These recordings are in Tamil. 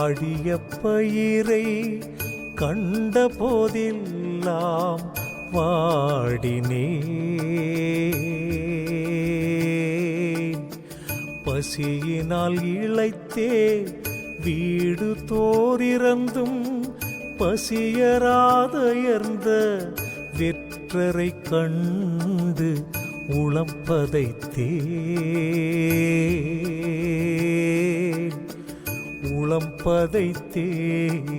வாடிய பயிரை கண்ட போதெல்லாம் வாடினே பசியினால் இழைத்தே வீடு தோறிறந்தும் பசியராதயர்ந்த வெற்றரை கண்டு உளம்பதைத்தே உளம் பதைத்தேன்.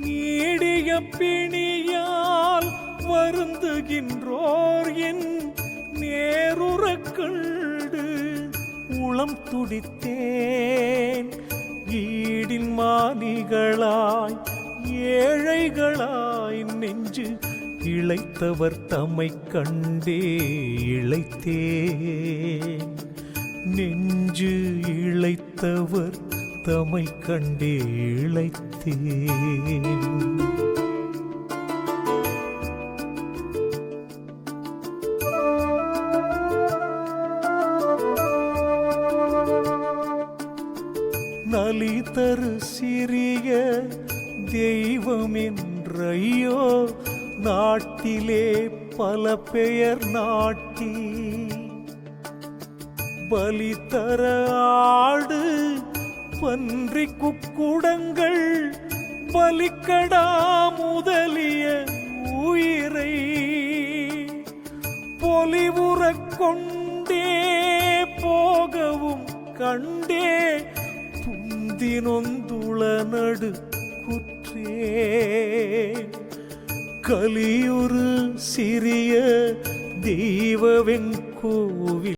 நீடிய பிணியால் வருந்துகின்றோர் என் நேருறக்கண்டு உளம் துடித்தேன். ஈடின் மானிகளாய் ஏழைகளாய் நெஞ்சு இழைத்தவர் தம்மை கண்டே இளைத்தேன் நெஞ்சு இளைத்தவர் தமை கண்டே இளைத்தேன் நலிதரு சிறிய தெய்வம் என்றையோ நாட்டிலே பல பெயர் நாட்டி பலி தர ஆடு பன்றி குக்குடங்கள் பலிக்கடா முதலிய உயிரை. பொலிவுறக் கொண்டே போகவும் கண்டே துந்தினொந்துள நடு குற்றே. கலியுறு சிறிய தெய்வ வெங்கோவில்